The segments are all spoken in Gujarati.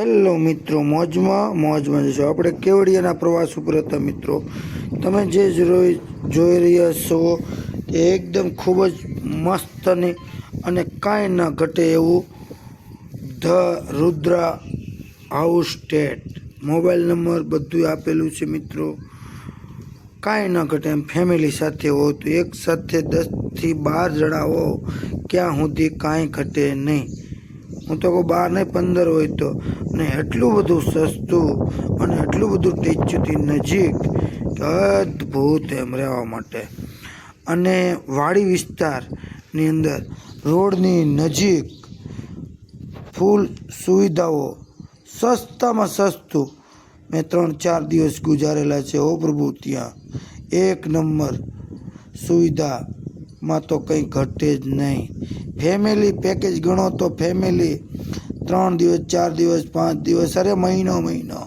હેલો મિત્રો, મોજમાં મોજમાં જશો. આપણે કેવડિયાના પ્રવાસ ઉપર હતા મિત્રો. તમે જે જોઈ રહ્યા છો એ એકદમ ખૂબ જ મસ્ત અને કાંઈ ન ઘટે એવું the Rudra house estate mobile number બધું આપેલું છે મિત્રો. કાંઈ ન ઘટે એમ ફેમિલી સાથે હો તો એક સાથે દસથી બાર જણા હો, ક્યાં સુધી કાંઈ ઘટે નહીં. હું તો કહું બાર નહીં પંદર હોય તો. ને એટલું બધું સસ્તું અને એટલું બધું ટેચ્યુથી નજીક કે અદ્ભુત એમ રહેવા માટે. અને વાડી વિસ્તારની અંદર રોડની નજીક ફૂલ સુવિધાઓ સસ્તામાં સસ્તું. મેં ત્રણ ચાર દિવસ ગુજારેલા છે ઓ પ્રભુ ત્યાં. એક નંબર સુવિધામાં તો કંઈ ઘટે જ નહીં. ફેમિલી પેકેજ ગણો તો ફેમિલી ત્રણ દિવસ, ચાર દિવસ, પાંચ દિવસ, અરે મહિનો મહિનો.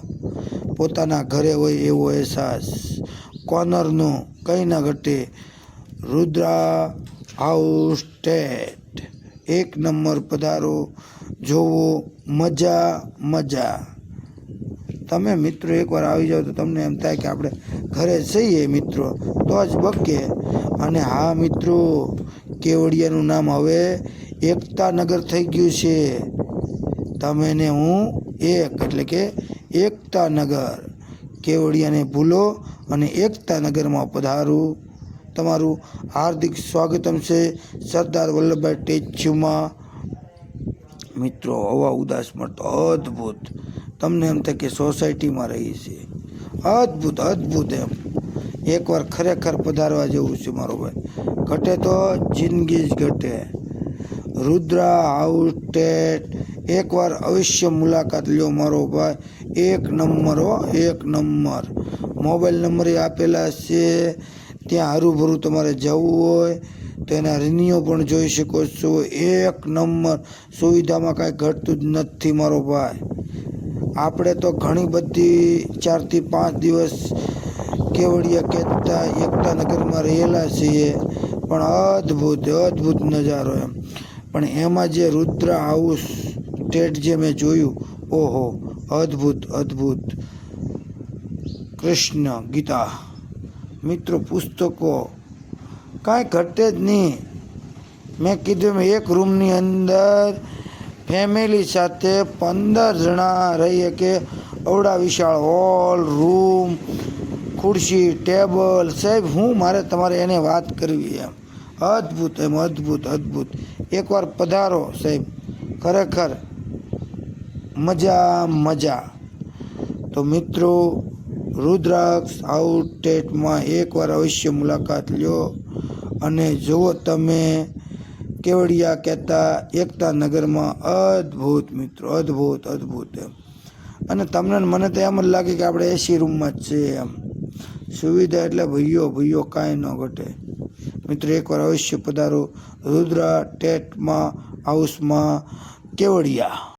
પોતાના ઘરે હોય એવો અહેસાસ. કોર્નરનો કંઈ ના ઘટે. Rudra house estate. એક નંબર પધારો. જોવો, મજા મજા. તમે મિત્રો એકવાર આવી જાઓ તો તમને એમ થાય કે આપણે ઘરે જઈએ મિત્રો. તો જ બકે. અને હા મિત્રો કેવડિયાનું નામ હવે એકતાનગર થઈ ગયું છે. તમે ને હું એક, એટલે કે એકતાનગર કેવડિયાને ભૂલો અને એકતાનગરમાં પધારું. તમારું હાર્દિક સ્વાગતમ છે સરદાર વલ્લભભાઈ ટેચ્યુમાં. મિત્રો, હવા ઉદાસ મળતો અદ્ભુત. તમને એમ થાય કે સોસાયટીમાં રહી છે અદ્ભુત અદ્ભુત એમ. એકવાર ખરેખર પધારવા જેવું છે મારો ભાઈ. ઘટે તો જિંદગી જ ઘટે. રુદ્રા આઉટટેટ એકવાર અવશ્ય મુલાકાત લ્યો મારો ભાઈ. એક નંબર હો, એક નંબર. મોબાઈલ નંબર આપેલા છે. ત્યાં હરુભરું તમારે જવું હોય. તો એના રિન્યુ પણ જોઈ શકો છો. એક નંબર. સુવિધામાં કાંઈ ઘટતું જ નથી મારો ભાઈ. આપણે તો ઘણી બધી ચારથી પાંચ દિવસ કેવડિયા કહેતા એકતા નગરમાં રહેલા છીએ પણ અદ્ભુત અદ્ભુત નજારો એમ પણ એમાં જે રુદ્ર હાઉસ સ્ટેટ જે મેં જોયું ઓહો અદ્ભુત અદ્ભુત કૃષ્ણ ગીતા મિત્રો પુસ્તકો કાંઈ ઘટે જ નહીં મેં કીધું એમ એક રૂમની અંદર ફેમિલી સાથે પંદર જણા રહીએ કે અવડા વિશાળ હોલ રૂમ ખુરશી, ટેબલ, સાહેબ, હું મારે તમારે એને વાત કરવી એમ. અદ્ભુત એમ, અદ્ભુત અદ્ભુત. એકવાર પધારો, સાહેબ. ખરેખર મજા મજા. તો મિત્રો, રુદ્રાક્ષ આઉટલેટમાં એકવાર અવશ્ય મુલાકાત લ્યો. અને જુઓ તમે કેવડિયા કહેતા એકતા નગરમાં અદ્ભુત મિત્રો, અદ્ભુત અદ્ભુત એમ. અને તમને મને તો એમ જ લાગે કે આપણે એસી રૂમમાં જ છે એમ. સુવિધા એટલે ભૈયો ભૈયો કાંઈ ન ઘટે. મિત્રો, એકવાર અવશ્ય પધારો. રુદ્રા ટેટમાં, હાઉસમાં કેવડિયા?